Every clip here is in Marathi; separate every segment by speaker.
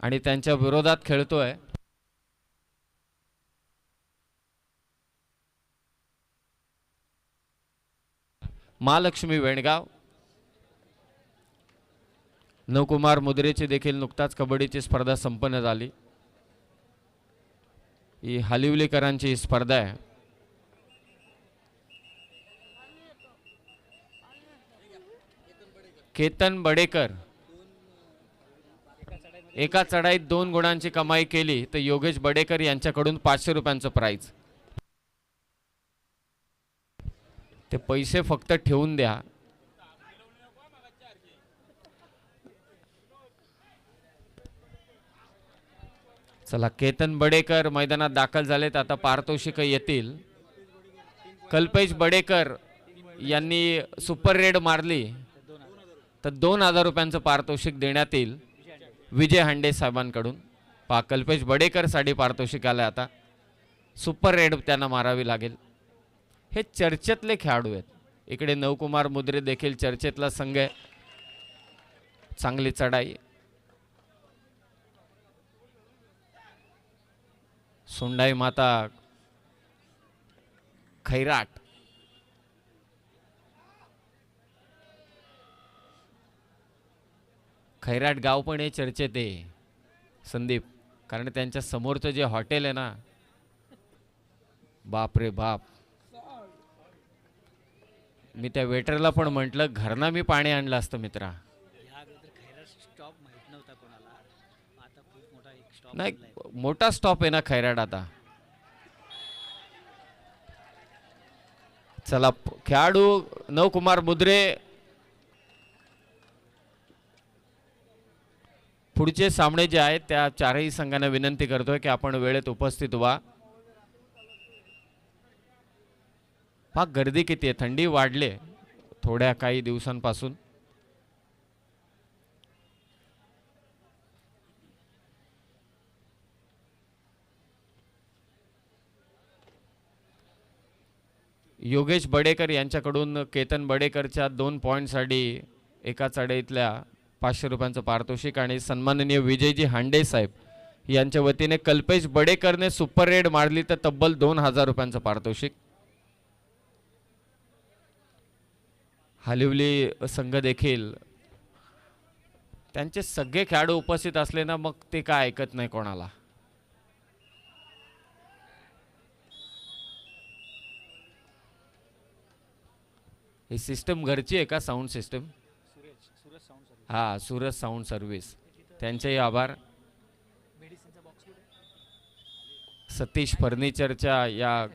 Speaker 1: आणि त्यांच्या विरोधात खेळतोय. महालक्ष्मी वेणगाव. नवकुमार मुद्रेची देखील नुकताच कबड्डीची स्पर्धा संपन्न झाली. ही हालिवलीकरांची ही स्पर्धा आहे. केतन बडेकर. एका चढाईत दोन गुणांची कमाई केली तर योगेश बडेकर यांच्याकडून पाचशे रुपयांचं प्राईज ते पैसे फक्त ठेवून द्या. चला केतन बडेकर मैदानात दाखल झालेत. आता पारितोषिक येतील. कल्पेश बडेकर यांनी सुपर रेड मारली. तर दोन हजार रुपयांचं पारितोषिक देण्यात येईल. विजय हांडे साहेबांकडून. पा कल्पेश बडेकरसाठी पारितोषिक आता. सुपर रेड त्यांना मारावी लागेल. हे चर्चेतले खेळाडू आहेत. इकडे नवकुमार मुद्रे देखील चर्चेतला संघ आहे. चांगली चढाई. सोंडाई माता खैराट. खैराट गाव पण हे चर्चेत आहे. संदीप कारण त्यांच्या समोरचं जे हॉटेल आहे ना बाप रे बाप. मी त्या वेटरला पण म्हटलं घरना मी पाणी आणलं असतं मित्रा. नाही मोठा स्टॉप आहे ना खैराट आता. चला खेळाडू नवकुमार मुद्रे पुढचे सामने जे आहेत त्या चारही संघांना विनंती करतोय की आपण वेळेत उपस्थित व्हा. पाक गर्दी किती आहे. थंडी वाढले थोड्या काही दिवसांपासून. योगेश बडेकर यांच्याकडून केतन बडेकरच्या दोन पॉईंटसाठी एका चढईतल्या पाचशे रुपयांचं पारितोषिक आणि सन्माननीय विजयजी हांडे साहेब यांच्या वतीने कल्पेश बडेकरने सुपर रेड मारली तर तब्बल दोन हजार रुपयांचं पारितोषिक. हलिवली संघ देखील त्यांचे सगळे खेळाडू उपस्थित असले ना मग ते काय ऐकत नाही कोणाला. ही सिस्टम घरची आहे का? Sound system
Speaker 2: Suresh Suresh sound service
Speaker 1: हां सूरज साऊंड सर्व्हिस. त्यांचेही आभार. सतीश फर्निचरच्या या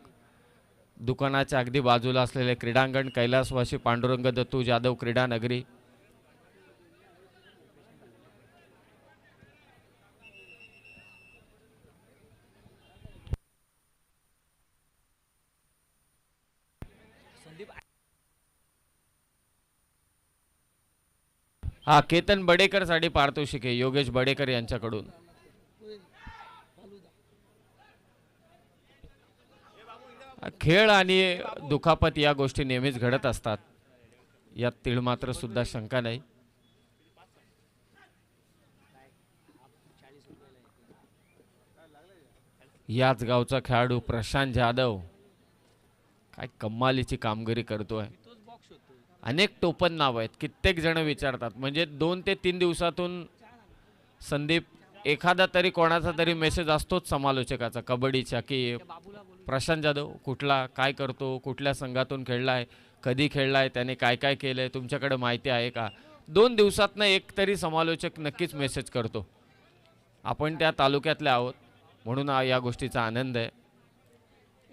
Speaker 1: दुकानाच्या अगदी बाजूला असलेले क्रीडांगण कैलासवासी पांडुरंग दत्तू जाधव क्रीडा नगरी हा केतन बडेकरसाठी पारितोषिक आहे योगेश बडेकर यांच्याकडून. खेळ आणि दुखापत या गोष्टी नेहमीच घडत असतात. यात तीळ मात्र सुद्धा शंका नाही. याच गावचा खेळाडू प्रशांत जाधव. काय कमालीची कामगिरी करतोय. अनेक टोपण नाव आहेत. कित्येक जण विचारतात. म्हणजे दोन ते तीन दिवसातून संदीप एखादा तरी कोणाचा तरी मेसेज असतोच समालोचकाचा कबड्डीचा की प्रशांत जाधव कुठला काय करतो कुठल्या संघातून खेळलाय कधी खेळलाय त्याने काय काय केलंय तुमच्याकडे माहिती आहे का? दोन दिवसातनं एक तरी समालोचक नक्कीच मेसेज करतो. आपण त्या तालुक्यातले आहोत म्हणून या गोष्टीचा आनंद आहे.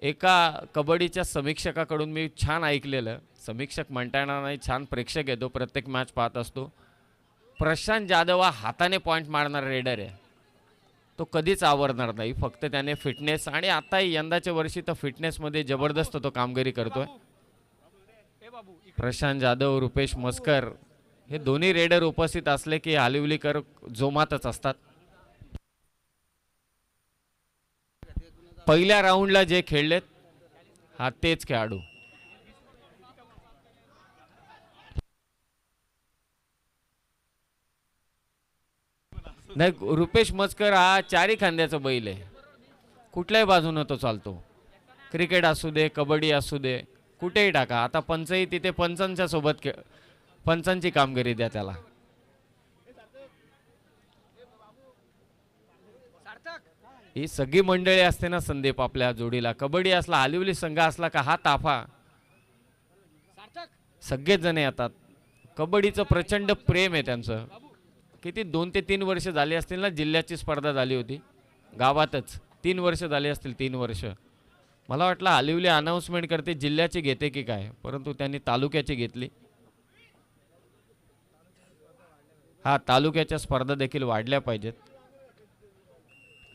Speaker 1: एका कबड्डीच्या समीक्षकाकडून मी छान ऐकलेलं. समीक्षक म्हणता येणार नाही छान प्रेक्षक येतो प्रत्येक मॅच पाहत असतो. प्रशांत जाधव हा हाताने पॉईंट मारणारा रेडर आहे. तो कधीच आवरणार नाही फक्त त्याने फिटनेस आणि आता यंदाच्या वर्षी तर फिटनेसमध्ये जबरदस्त तो कामगिरी करतोय. प्रशांत जाधव रुपेश मस्कर हे दोन्ही रेडर उपस्थित असले की हालिवलीकर जोमातच असतात. पहिल्या राऊंडला जे खेळलेत हा तेच खेळाडू. नाही रुपेश मस्कर हा चारी खांद्याचा बैल आहे. कुठल्याही बाजूनं तो चालतो. क्रिकेट असू दे कबड्डी असू दे कुठेही टाका. आता पंचही तिथे पंचांच्या सोबत खेळ पंचांची कामगिरी द्या त्याला. ही सगळी मंडळी असते ना संदीप आपल्या जोडीला. कबड्डी असला हालिवली संघ असला का हा ताफा. सगळेच जण येतात. कबड्डीचं प्रचंड प्रेम आहे त्यांचं. किती दोन ते तीन वर्ष झाली असतील ना जिल्ह्याची स्पर्धा झाली होती. गावातच. तीन वर्ष झाली असतील तीन वर्ष. मला वाटलं हालिवली अनाऊन्समेंट करते जिल्ह्याची घेते की काय? परंतु त्यांनी तालुक्याची घेतली. हा तालुक्याच्या स्पर्धा देखील वाढल्या पाहिजेत.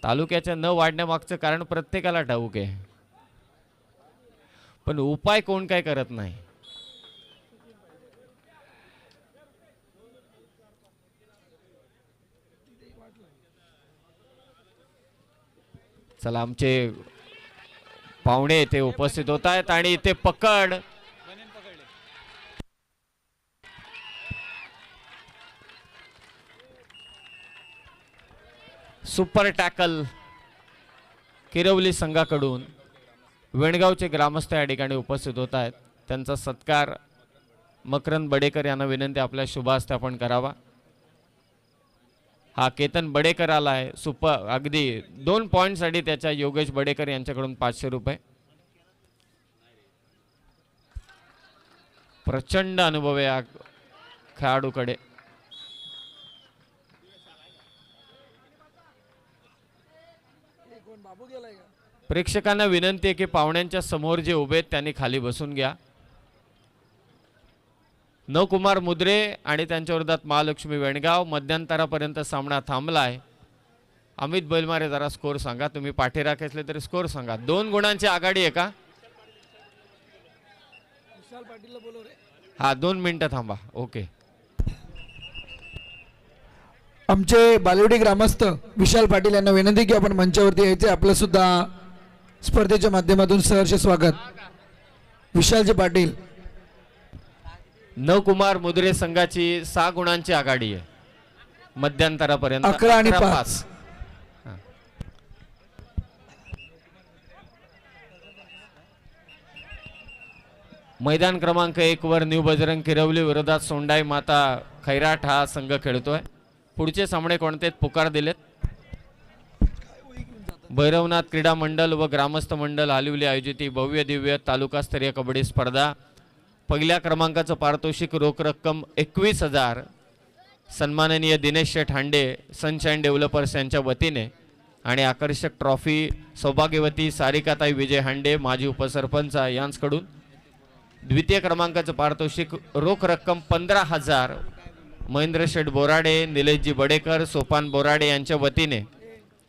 Speaker 1: तालुक्याच्या न वाढण्यामागचं कारण प्रत्येकाला ठाऊक आहे. पण उपाय कोण काय करत नाही? चला आमचे पाहुणे इथे उपस्थित होत आहेत आणि इथे पकड सुपर टॅकल किरवली संघाकडून वेणगावचे ग्रामस्थ या ठिकाणी उपस्थित होत आहेत. त्यांचा सत्कार मकरंद बडेकर यांना विनंती आपल्या शुभास्ते आपण करावा. हा केतन बडेकर आला आहे सुपर अगदी दोन पॉईंटसाठी त्याच्या योगेश बडेकर यांच्याकडून पाचशे रुपये. प्रचंड अनुभव आहे या खेळाडूकडे. प्रेक्षकांना विनंती आहे की पाहुण्यांच्या समोर जे उभे आहेत त्यांनी खाली बसून घ्या. नवकुमार मुद्रे आणि त्यांच्या विरोधात महालक्ष्मी वेणगाव. मध्यंतरापर्यंत सामना थांबला आहे अमित बैलमारे जरा स्कोर सांगा. तुम्ही पाठीराख असले तरी स्कोर सांगा. दोन गुणांची आघाडी आहे का? हा दोन मिनिटं थांबा. ओके.
Speaker 3: आमचे बालवडी ग्रामस्थ विशाल पाटील यांना विनंती की आपण मंचावरती यायचे आपलं सुद्धा स्पर्धेच्या माध्यमातून सहर्ष स्वागत. विशालजी पाटील.
Speaker 1: नवकुमार मुद्रे संघाची सहा गुणांची आघाडी आहे. मध्यंतरापर्यंत
Speaker 3: अकरा आणि पाच.
Speaker 1: मैदान क्रमांक एक वर न्यू बजरंग किरवली विरोधात सोंडाई माता खैराट हा संघ खेळतोय. पुढचे सामने कोणते? पुकार दिलेत. भैरवनाथ क्रीडा मंडल व ग्रामस्थ मंडल आलिवली आयोजित ही भव्य दिव्य तालुकास्तरीय कबड्डी स्पर्धा. पहिल्या क्रमांकाचं पारितोषिक रोख रक्कम एकवीस हजार. सन्माननीय दिनेश शेठ हांडे सनशाईन डेव्हलपर्स यांच्या वतीने आणि आकर्षक ट्रॉफी सौभाग्यवती सारिकाताई विजय हांडे माजी उपसरपंच यांचकडून द्वितीय क्रमांकाचं पारितोषिक रोख रक्कम पंधरा हजार. महेंद्र शेठ बोराडे निलेशजी बडेकर सोपान बोराडे यांच्या वतीने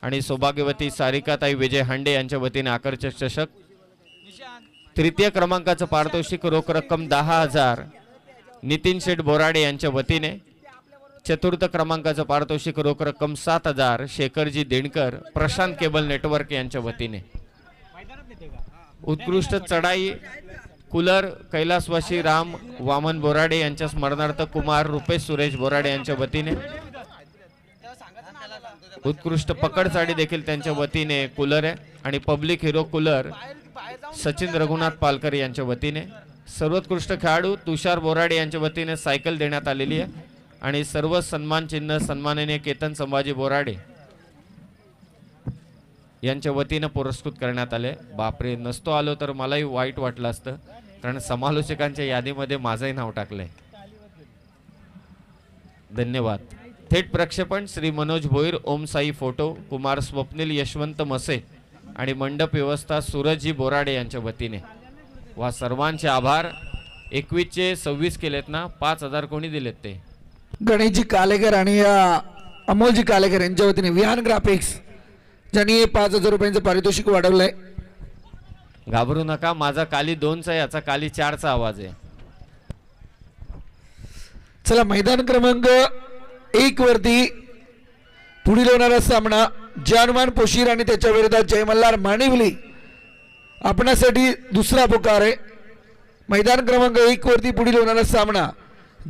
Speaker 1: आणि सौभाग्यवती सारिकाताई विजय हांडे यांच्या वतीने आकर्षक चषक तृतीय क्रमांकाचं पारितोषिक रोख रक्कम दहा हजार. नितीन शेठ बोराडे यांच्या वतीने चतुर्थ क्रमांकाचं पारितोषिक रोख रक्कम सात हजार. शेखरजी देणकर प्रशांत केबल नेटवर्क यांच्या वतीने. उत्कृष्ट चढाई कुलर कैलासवासी राम वामन बोराडे यांच्या स्मरणार्थ कुमार रुपेश सुरेश बोराडे यांच्या वतीने. उत्कृष्ट पकड साडी देखील त्यांच्या वतीने कूलर आहे. आणि public hero cooler Sachin Raghunath Palkar यांच्या वतीने. सर्वोत्कृष्ट खेळाडू तुषार बोराडे यांच्या वतीने सायकल देण्यात आलेली आहे. आणि सर्व सन्मान चिन्ह सन्माननीय केतन संभाजी बोराडे यांच्या वतीनं पुरस्कृत करण्यात आले. बापरे नसतो आलो तर मलाही वाईट वाटलं असतं. कारण समालोचकांच्या यादीमध्ये माझंही नाव टाकलंय. धन्यवाद. थेट प्रक्षेपण श्री मनोज भोईर ओम साई फोटो कुमार स्वप्नील यशवंत मसे आणि मंडप व्यवस्था सूरजजी बोराडे यांच्या वतीने. वा सर्वांचे आभार. एकवीसचे सव्वीस केलेत ना पाच हजार कोणी दिलेत ते?
Speaker 3: गणेशजी कालेकर आणि अमोलजी कालेकर यांच्या वतीने विहान ग्राफिक्स ज्यांनी पाच हजार रुपयांचं पारितोषिक वाढवलंय.
Speaker 1: घाबरू नका माझा काली दोनचा आहे याचा काली चारचा आवाज आहे.
Speaker 3: चला मैदान क्रमांक एक वरती पुढील होणारा सामना जानमान पोशीर आणि त्याच्या विरोधात जय मल्हार आपणासाठी दुसरा पुकार आहे. मैदान क्रमांक एक वरती पुढील होणारा सामना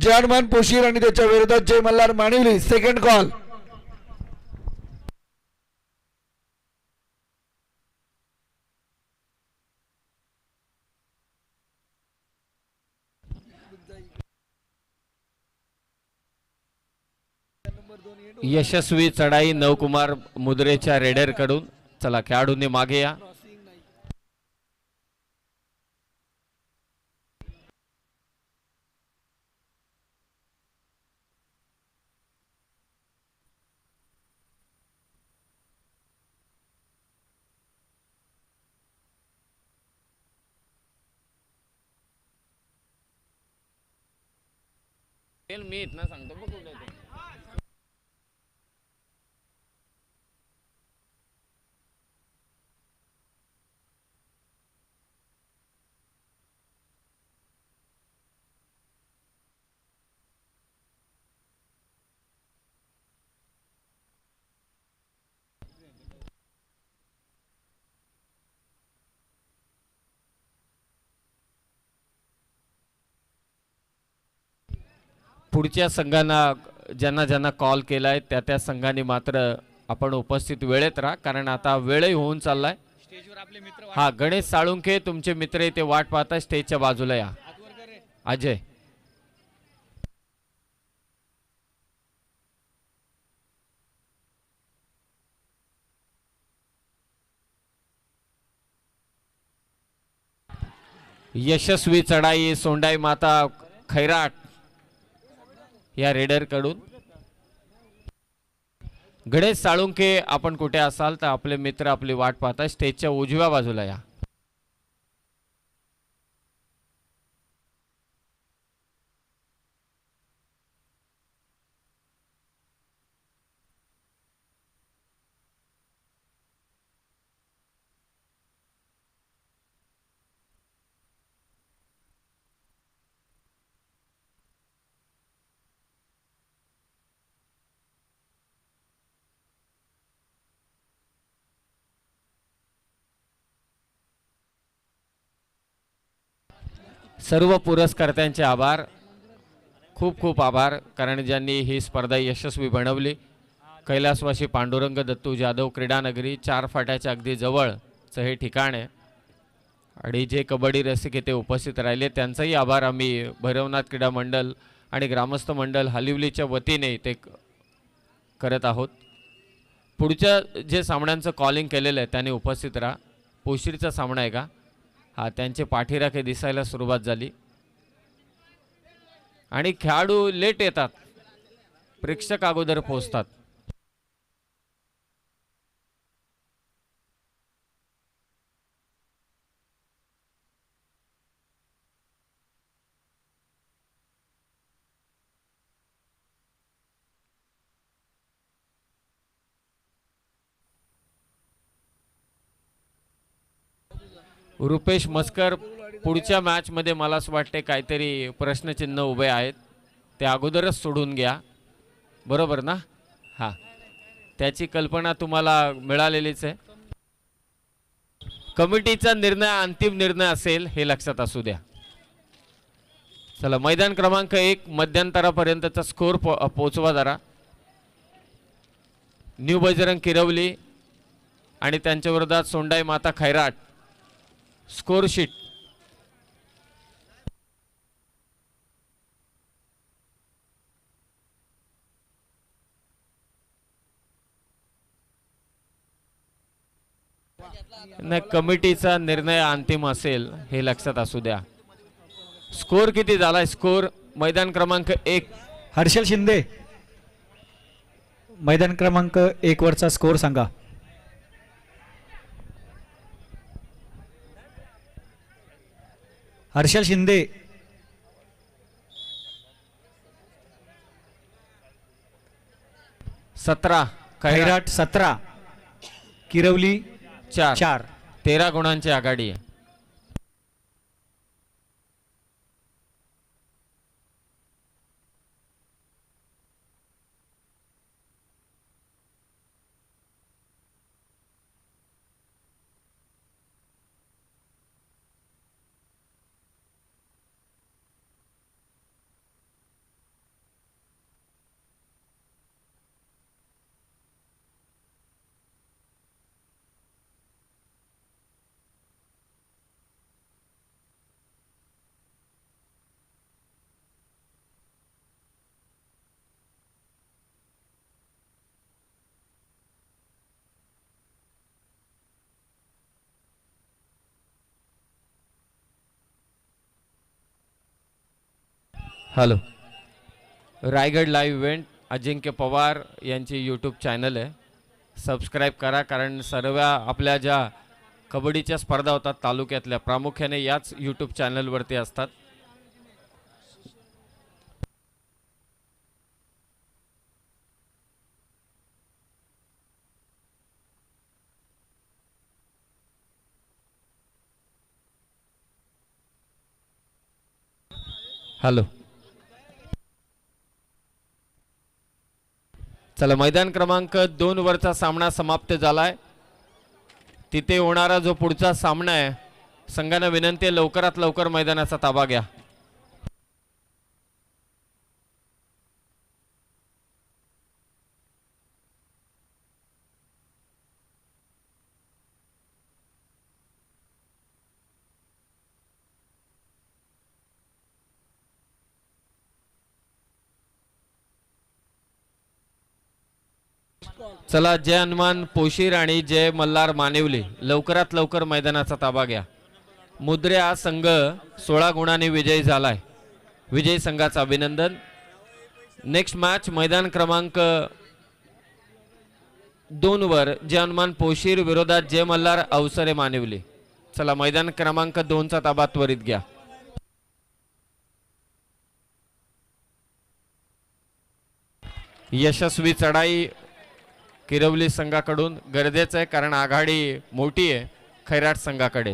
Speaker 3: जानमान पोशीर आणि त्याच्या विरोधात जय मल्हार मानिवली सेकंड कॉल
Speaker 1: यशस्वी चढाई नवकुमार मुद्रेच्या रेडरकडून. चला खेळाडूंनी मागे या. मी इथनं सांगतो बघ पुढच्या संघांना ज्यांना ज्यांना कॉल केलाय त्या त्या संघाने मात्र आपण उपस्थित वेळेत राहा कारण आता वेळही होऊन चाललाय. हा गणेश साळुंखे तुमचे मित्र इथे वाट पाहता स्टेजच्या बाजूला या. अजय. यशस्वी चढाई सोंडाई माता खैराट. या रेडरकडून. गणेश साळुंखे आपण कुठे असाल तर आपले मित्र आपली वाट पाहता स्टेजच्या उजव्या बाजूला या. सर्व पुरस्कर्त्यांचे आभार. खूप खूप आभार कारण ज्यांनी ही स्पर्धा यशस्वी बनवली. कैलासवासी पांडुरंग दत्तू जाधव क्रीडानगरी चार फाट्याच्या अगदी जवळचं हे ठिकाण आहे. आणि जे कबड्डी रसिक इथे उपस्थित राहिले त्यांचाही आभार आम्ही भैरवनाथ क्रीडा मंडल आणि ग्रामस्थ मंडल हलिवलीच्या वतीने ते करत आहोत. पुढच्या जे सामन्यांचं कॉलिंग केलेलं आहे त्याने उपस्थित राहा. पोशिरीचा सामना आहे का? हा त्यांचे पाठीराखे दिसायला सुरुवात झाली. आणि खेळाडू लेट येतात. प्रेक्षक अगोदर पोहोचतात. रुपेश मस्कर पुढच्या मॅचमध्ये मला असं वाटते काहीतरी प्रश्नचिन्ह उभे आहेत. ते अगोदरच सोडून घ्या. बरोबर ना? हां. त्याची कल्पना तुम्हाला मिळालेलीच आहे. कमिटीचा निर्णय अंतिम निर्णय असेल हे लक्षात असू द्या. चला मैदान क्रमांक एक मध्यंतरापर्यंतचा स्कोर पो पोचवा जरा. न्यू बजरंग किरवली आणि त्यांच्या विरोधात सोंडाई माता खैराट. स्कोरशीट नाही कमिटीचा निर्णय अंतिम असेल हे लक्षात असू द्या. स्कोर किती झालाय? स्कोर मैदान क्रमांक एक.
Speaker 4: हर्षल शिंदे. मैदान क्रमांक एक वरचा स्कोर सांगा. हर्षल शिंदे.
Speaker 1: सतरा. खैराट
Speaker 4: सतरा. किरवली
Speaker 1: चार.
Speaker 4: चार.
Speaker 1: तेरा गुणांची आघाडी आहे. Hello. Raigad live event Ajinkya Pawar यांची यूट्यूब चॅनल आहे. सबस्क्राईब करा कारण सर्व आपल्या ज्या कबड्डीच्या स्पर्धा होतात तालुक्यातल्या प्रामुख्याने याच यूट्यूब चॅनलवरती असतात. हॅलो. चला मैदान क्रमांक दोन वरचा सामना समाप्त झालाय. तिथे होणारा जो पुढचा सामना आहे संघानं विनंती आहे लवकरात लवकर मैदानाचा ताबा घ्या. चला जय हनुमान पोशीर आणि जय मल्हार मानिवली. लवकरात लवकर मैदानाचा ताबा घ्या. मुद्रे हा संघ सोळा गुणांनी विजयी झालाय. विजयी संघाचं अभिनंदन. नेक्स्ट मॅच मैदान क्रमांक दोन वर जय हनुमान पोशीर विरोधात जय मल्हार अवसरे मानवले. चला मैदान क्रमांक दोनचा ताबा त्वरित घ्या. यशस्वी चढाई किरवली संघाकडून गरजेचं आहे कारण आघाडी मोठी आहे खैराट संघाकडे.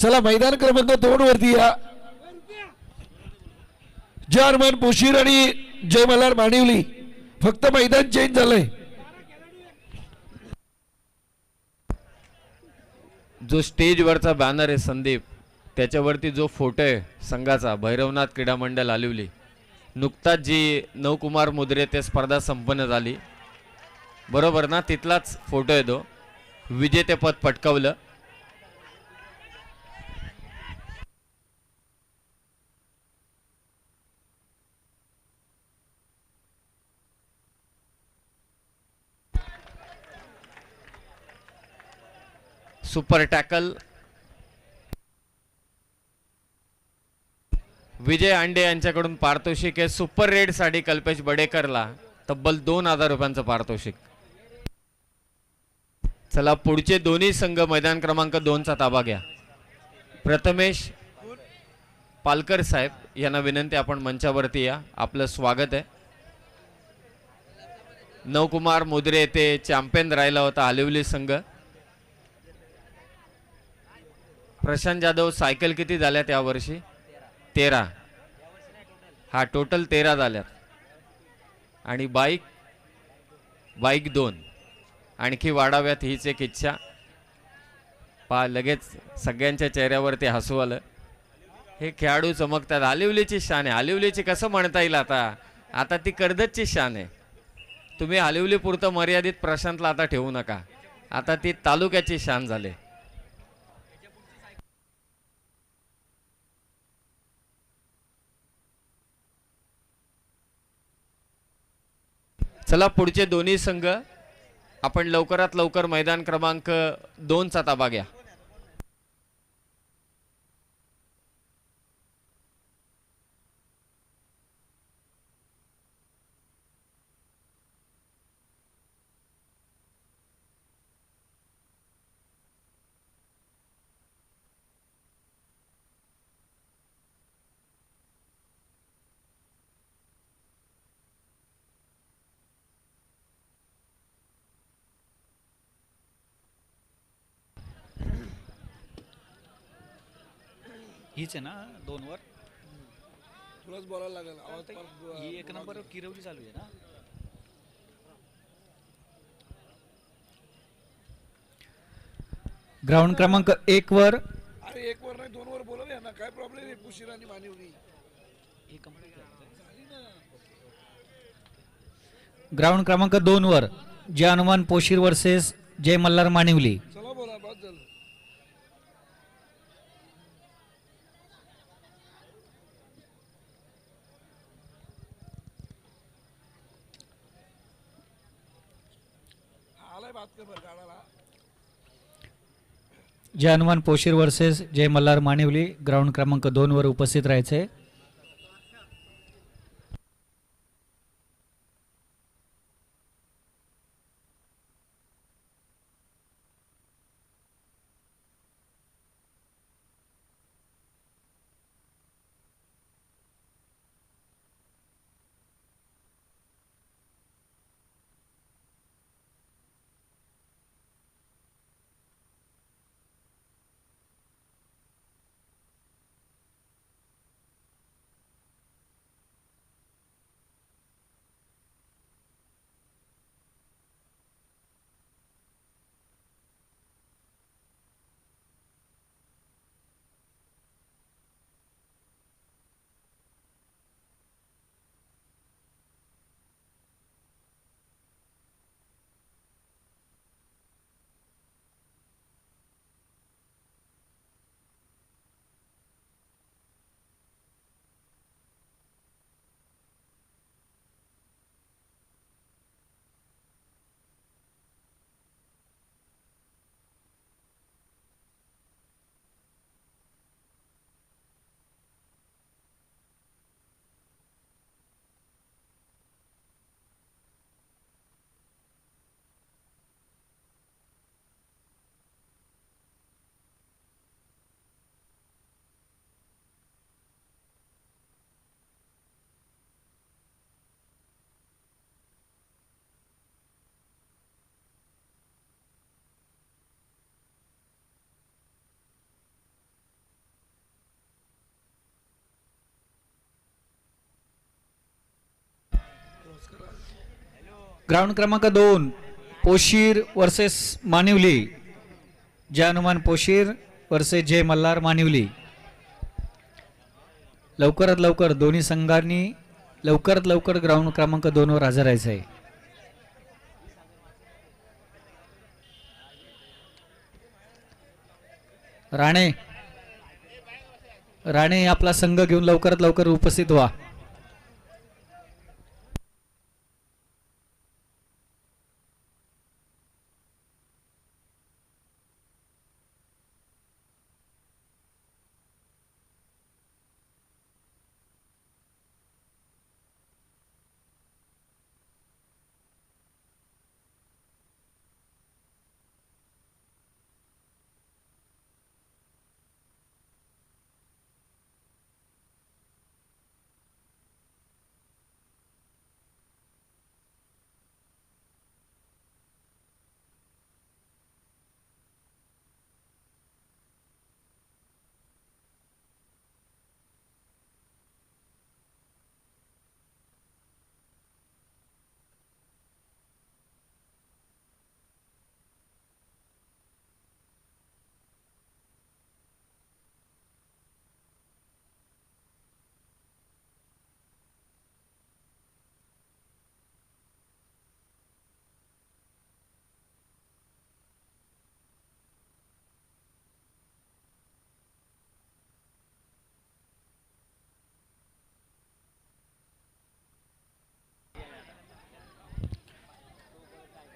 Speaker 3: चला मैदान क्रमांक दोन वरती या. जय हनुमान पोशीर आणि जय मल्हार मानिवली फक्त मैदान चेंज झालंय.
Speaker 1: जो स्टेजवरचा बॅनर आहे संदीप त्याच्यावरती जो फोटो आहे संघाचा भैरवनाथ क्रीडा मंडळ आलिवली. नुकताच जी नवकुमार मुद्रे ते स्पर्धा संपन्न झाली. बरोबर ना? तिथलाच फोटो येतो. विजेतेपद पटकावलं. सुपर टॅकल विजय अंडे यांच्याकडून पारितोषिक आहे. सुपर रेडसाठी कल्पेश बडेकरला तब्बल दोन हजार रुपयांचं पारितोषिक. चला पुढचे दोन्ही संघ मैदान क्रमांक दोनचा ताबा घ्या. प्रथमेश पालकर साहेब यांना विनंती आपण मंचावरती या. आपलं स्वागत आहे. नवकुमार मुद्रे येथे चॅम्पियन राहिला होता आलिवली संघ. प्रशांत जाधव सायकल किती झाल्यात यावर्षी? तेरा. हा टोटल तेरा झाल्यात. आणि बाईक बाईक दोन. आणखी वाढाव्यात हीच एक इच्छा. पा लगेच सगळ्यांच्या चेहऱ्यावरती हसू आलं. हे खेळाडू चमकतात. आलिवलीची शान आहे. आलिवलीची कसं म्हणता येईल आता? आता ती कर्दतची शान आहे. तुम्ही आलिवली पुरतं मर्यादित प्रशांतला आता ठेवू नका. आता ती तालुक्याची शान झाली. चला पुढचे दोन्ही संघ आपण लवकरात लवकर मैदान क्रमांक दोनचा ताबा घ्या.
Speaker 2: हीच आहे ना दोनवर
Speaker 3: तुलाच बोलायला लागेल? आवाज
Speaker 2: ही एक नंबर किरवली चालू आहे ना.
Speaker 4: ग्राउंड क्रमांक एक वर.
Speaker 3: अरे एक वर नाही दोन वर बोलव ना. काय प्रॉब्लेम आहे? पुशीर आणि मानिवली.
Speaker 2: ही कंप्लीट
Speaker 4: ग्राउंड क्रमांक दोन वर. जय हनुमान पोशीर वर्सेस जय मल्हार मानिवली
Speaker 3: चला बोला बाद झालं हा, आलाय बात कर बरं गाडाला
Speaker 4: जय हनुमान पोशीर वर्सेस जय मल्हार माणिवली ग्राउंड क्रमांक दोनवर उपस्थित राहायचे. ग्राउंड क्रमांक दोन पोशीर वर्सेस मानिवली. जय हनुमान पोशीर वर्सेस जय मल्हार मानिवली. लवकरात लवकर दोन्ही संघांनी लवकरात लवकर ग्राउंड क्रमांक दोनवर हजर राहायचं आहे राणे राणे आपला संघ घेऊन लवकरात लवकर उपस्थित व्हा.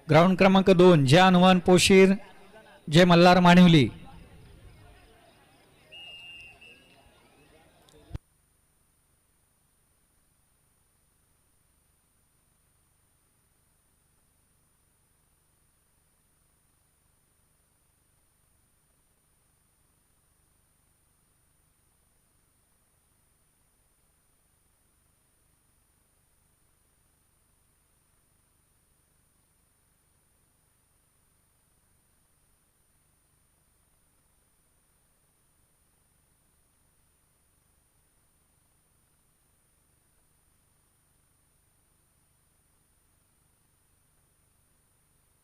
Speaker 4: ग्राउंड क्रमांक दोन जय हनुमान पोशीर जय मल्हार माणिवली